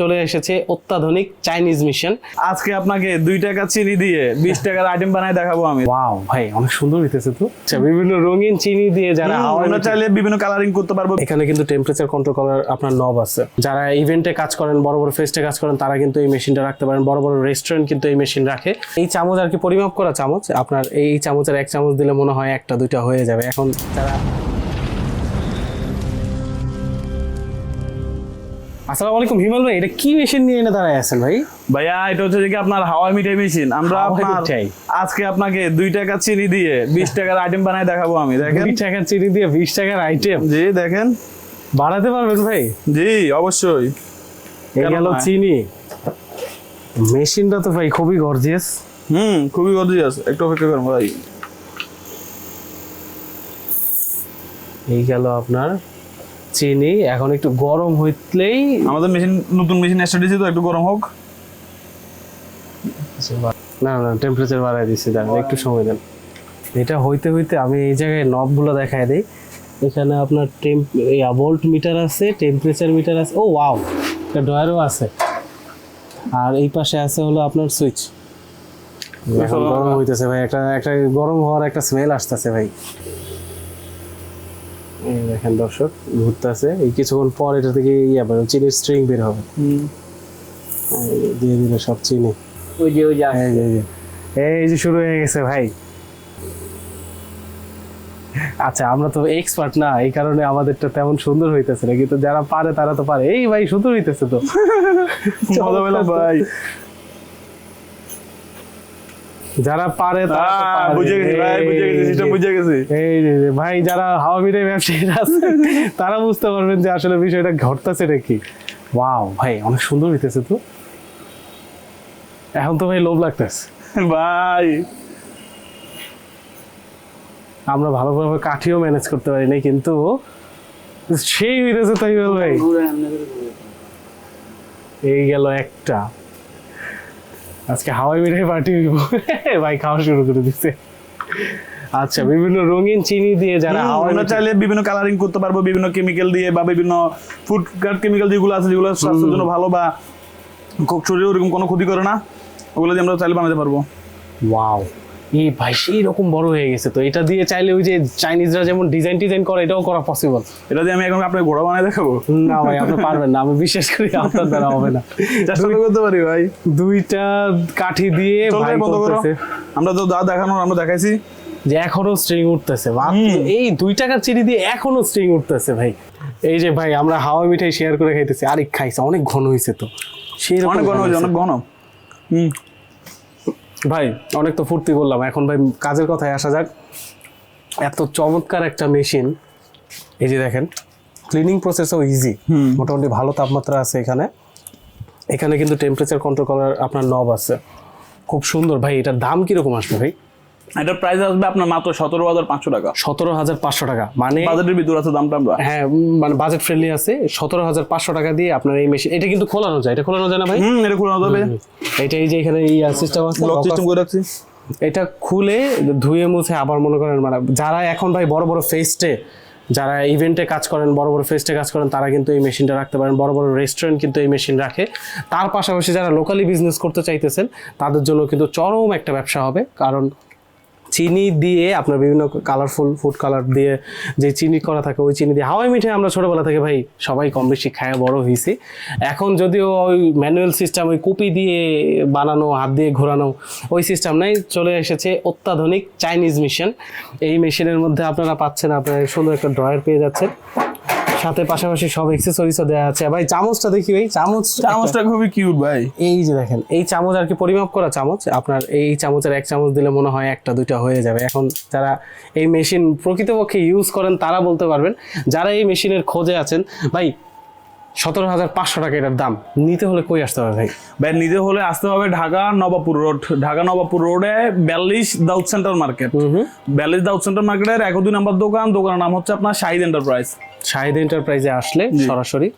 চলে এসেছে অত্যাধুনিক চাইনিজ মিশন। আজকে আপনাকে দুই টাকা চিনি দিয়ে বিশ টাকার আইটেম বানায় দেখাবো আমি। ওয়াও ভাই অনেক সুন্দর হইতেছে তো। আচ্ছা বিভিন্ন রঙিন চিনি দিয়ে যারা আমরা চাইলে বিভিন্ন কালারিং করতে পারব। এখানে কিন্তু টেম্পারেচার কন্ট্রোল করার আপনার নব আছে। যারা ইভেন্টে কাজ করেন বড় বড় ফেস্টে কাজ করেন তারা কিন্তু এই মেশিনটা রাখতে পারেন। বড় বড় রেস্টুরেন্ট কিন্তু এই মেশিন রাখে। এই চামচ আর কি পরিমাপ করা চামচ? আপনার এই চামচের এক চামচ দিলে মনে হয় একটা দুইটা হয়ে যাবে। এখন যারা আসসালামু আলাইকুম হিমাল ভাই এটা কি মেশিন নিয়ে এনে দাঁড়ায় আছেন ভাই? ভাইয়া এটা হচ্ছে যে আপনার হাওয়াই মিঠাই মেশিন আমরা আপনার আজকে আপনাকে দুই টাকা চিনি দিয়ে বিশ টাকার আইটেম বানায় দেখাবো আমি দেখেন। দুই টাকার চিনি দিয়ে বিশ টাকার আইটেম জি দেখেন। বাড়াতে পারবেন ভাই? জি অবশ্যই। এই গেল চিনি। মেশিনটা তো ভাই খুবই গর্জিয়াস হুম খুবই গর্জিয়াস একটু অপেক্ষা করুন ভাই। এই গেল আপনার চিনি এখন একটু গরম হইলেই আমাদের মেশিন নতুন মেশিন দিয়েছি তো একটু গরম হোক। না না টেম্পারেচার বাড়াই দিচ্ছি দাঁড়ান একটু সময় দেন। এটা হইতে হইতে আমি এই জায়গায় নবগুলো দেখাই দিই। এখানে আপনার টেম্প ভোল্ট মিটার আছে টেম্পারেচার মিটার আছে। ও ওয়াও একটা ডয়ারও আছে। আর এই পাশে আছে হলো আপনার সুইচ এখন গরম হইতেছে ভাই একটা একটা গরম হওয়ার একটা স্মেল আসতেছে ভাই। দেখেন দর্শক ঘুরতেছে এই কিছুক্ষণ পর এটা থেকে ইয়ে হবে চিনির স্ট্রিং বের হবে। দিয়ে দিল সব চিনি। ওই যে ওই যে, এই যে। শুরু হয়ে গেছে ভাই। আচ্ছা আমরা তো এক্সপার্ট না এই কারণে আমাদেরটা তেমন সুন্দর হইতেছে না কিন্তু যারা পারে তারা তো পারে। এই ভাই সুন্দর হইতেছে তো। ভাই। যারা পারে। বুঝে গেছি ভাই বুঝে গেছি এই বুঝে গেছি। এই যে, যে, ভাই যারা হাওয়া ব্যবসায়ীরা আছে তারা বুঝতে পারবেন যে আসলে বিষয়টা ঘটতেছে নাকি ওয়াও ভাই অনেক সুন্দর হইতেছে তো। এখন তো ভাই লোভ লাগতেছে। ভাই। আমরা ভালোভাবে কাঠিও ম্যানেজ করতে পারি নাই কিন্তু সেই হইতেছে তাই বল ভাই। এই গেল একটা। আজকে হাওয়াই মিঠাই পার্টি ভাই খাওয়া শুরু করে দিচ্ছে আচ্ছা বিভিন্ন রঙিন চিনি দিয়ে যারা আমরা চাইলে বিভিন্ন কালারিং করতে পারব বিভিন্ন কেমিক্যাল দিয়ে বা বিভিন্ন ফুড কার্ড কেমিক্যাল যেগুলো আছে যেগুলো স্বাস্থ্যের জন্য ভালো বা খুব শরীরে ওরকম কোনো ক্ষতি করে না ওগুলো দিয়ে আমরা চাইলে বানাতে পারব। ওয়াও এই ভাই সেই রকম বড় হয়ে গেছে তো। এটা দিয়ে চাইলে ওই যে চাইনিজরা যেমন ডিজাইন ডিজাইন করে এটাও করা পসিবল এটা দিয়ে আমি এখন আপনাকে ঘোড়া বানায় দেখাবো? না ভাই আপনি পারবেন না। আমি বিশ্বাস করি আপনার দ্বারা হবে না। চেষ্টা করতে পারি ভাই। দুইটা কাঠি দিয়ে ভাই করতেছে। আমরা তো যা দেখানোর আমরা দেখাইছি। যে এখনও স্ট্রিং উঠতেছে। এই দুই টাকার চিনি দিয়ে এখনও স্ট্রিং উঠতেছে ভাই। এই যে ভাই আমরা হাওয়া মিঠাই শেয়ার করে খাইতেছি। আরেক খাইছে অনেক ঘন হয়েছে তো। সেই অনেক ঘন হয়েছে অনেক ঘন। হুম। ভাই অনেক তো ফুর্তি করলাম। এখন ভাই কাজের কথায় আসা যাক। এত চমৎকার একটা মেশিন। এই যে দেখেন ক্লিনিং প্রসেসও ইজি মোটামুটি ভালো তাপমাত্রা আছে এখানে। এখানে কিন্তু টেম্পারেচার কন্ট্রোল করার আপনার নব আছে। খুব সুন্দর। ভাই এটার দাম কীরকম আসবে ভাই? এটার প্রাইস আসবে আপনার মাত্র সতেরো হাজার পাঁচশো টাকা। সতেরো হাজার পাঁচশো টাকা। মানে বাজেটের ভিতর আছে দামটা আমরা। হ্যাঁ মানে বাজেট ফ্রেন্ডলি আছে। সতেরো হাজার পাঁচশো টাকা দিয়ে আপনার এই মেশিন এটা কিন্তু খোলানো যায়। এটা খোলানো যায় না ভাই? এটা খুলে যাবে। এটা এই যে এখানে এই সিস্টেম আছে লক সিস্টেম করে রাখছি। এটা খুলে ধুয়ে মুছে আবার মনে করেন মানে যারা এখন ভাই বড় বড় ফেস্টে যারা ইভেন্টে কাজ করেন বড় বড় ফেস্টে কাজ করেন তারা কিন্তু এই মেশিনটা রাখতে পারেন। বড় বড় রেস্টুরেন্ট কিন্তু এই মেশিন রাখে। তার পাশাপাশি যারা লোকালি বিজনেস করতে চাইতেছেন তাদের জন্য কিন্তু চরম একটা ব্যবসা হবে। কারণ চিনি দিয়ে আপনার বিভিন্ন কালারফুল ফুড কালার দিয়ে যে চিনি করা থাকে, ওই চিনি দিয়ে হাওয়াই মিঠাই আমরা ছোটোবেলা থেকে ভাই সবাই কম বেশি খায়, বড় হয়েছি। এখন যদিও ওই ম্যানুয়াল সিস্টেম ওই কুপি দিয়ে বানানো, হাত দিয়ে ঘোরানো, ওই সিস্টেম নাই, চলে এসেছে অত্যাধুনিক চাইনিজ মেশিন এই মেশিনের মধ্যে আপনারা পাচ্ছেন, আপনারা সুন্দর একটা ড্রয়ার পেয়ে যাচ্ছেন। সাথে পাশাপাশি সব এক্সেসরিজও দেওয়া আছে। ভাই চামচটা দেখি ভাই চামচ চামচটা খুবই কিউট ভাই। এই যে দেখেন এই চামচ আর কি পরিমাপ করা চামচ আপনার এই চামচের এক চামচ দিলে মনে হয় একটা দুইটা হয়ে যাবে। এখন যারা এই মেশিন প্রকৃতপক্ষে ইউজ করেন তারা বলতে পারবেন যারা এই মেশিনের খোঁজে আছেন ভাই সতেরো হাজার পাঁচশো টাকা এটার দাম। নিতে হলে কই আসতে হবে ভাই? ভাই নিতে হলে আসতে হবে ঢাকা নবাবপুর রোড। ঢাকা নবাবপুর রোডে বিয়াল্লিশ দাউদ সেন্টার মার্কেট। বিয়াল্লিশ দাউদ সেন্টার মার্কেটের এক দুই নাম্বার দোকান দোকানের নাম হচ্ছে আপনার শাহিদ এন্টারপ্রাইজ শাহিদ এন্টারপ্রাইজে আসলে সরাসরি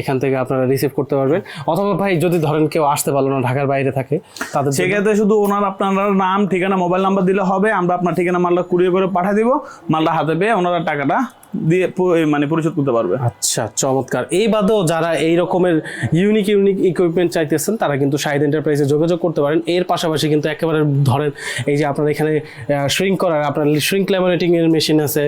এখান থেকে আপনারা রিসিভ করতে পারবেন। অথবা ভাই যদি ধরেন কেউ আসতে পারল না ঢাকার বাইরে থাকে তাদের সেক্ষেত্রে শুধু ওনার আপনার নাম ঠিকানা মোবাইল নাম্বার দিলে হবে। আমরা আপনার ঠিকানা মালটা কুড়িয়ে করে পাঠিয়ে দিব। মালটা হাতে পেয়ে ওনারা টাকাটা দিয়ে মানে পরিশোধ করতে পারবে। আচ্ছা চমৎকার। এই বাদেও যারা এই রকমের ইউনিক ইউনিক ইকুইপমেন্ট চাইতেছেন, তারা কিন্তু শাহিদ এন্টারপ্রাইজে যোগাযোগ করতে পারেন। এর পাশাপাশি কিন্তু একেবারে ধরেন এই যে আপনার এখানে শ্রিঙ্ক করার, আপনার শ্রিঙ্ক ল্যামিনেটিং এর মেশিন আছে,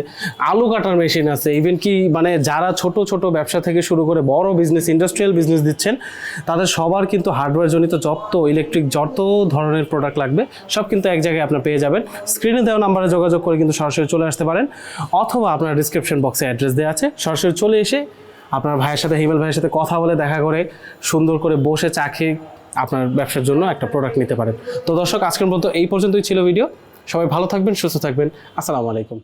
আলু কাটার মেশিন আছে ইভেন কি মানে যারা ছোট ছোট ব্যবসা থেকে শুরু করে বড় বিজনেস ইন্ডাস্ট্রিয়াল বিজনেস দিচ্ছেন, তাদের সবার কিন্তু হার্ডওয়্যার জনিত যত ইলেকট্রিক যত ধরনের প্রোডাক্ট লাগবে, সব কিন্তু এক জায়গায় আপনার পেয়ে যাবেন। স্ক্রিনে দেওয়া নাম্বারে যোগাযোগ করে কিন্তু সরাসরি চলে আসতে পারেন, অথবা আপনার ডিসক্রিপশন বক্সে অ্যাড্রেস দেওয়া আছে। সরাসরি চলে এসে আপনার ভাইয়ের সাথে, হিমেল ভাইয়ের সাথে কথা বলে দেখা করে, সুন্দর করে বসে চা খেয়ে আপনার ব্যবসার জন্য একটা প্রোডাক্ট নিতে পারেন। তো দর্শক, আজকের মতো এই পর্যন্তই ছিল ভিডিও সবাই ভালো থাকবেন, সুস্থ থাকবেন। আসসালামু আলাইকুম।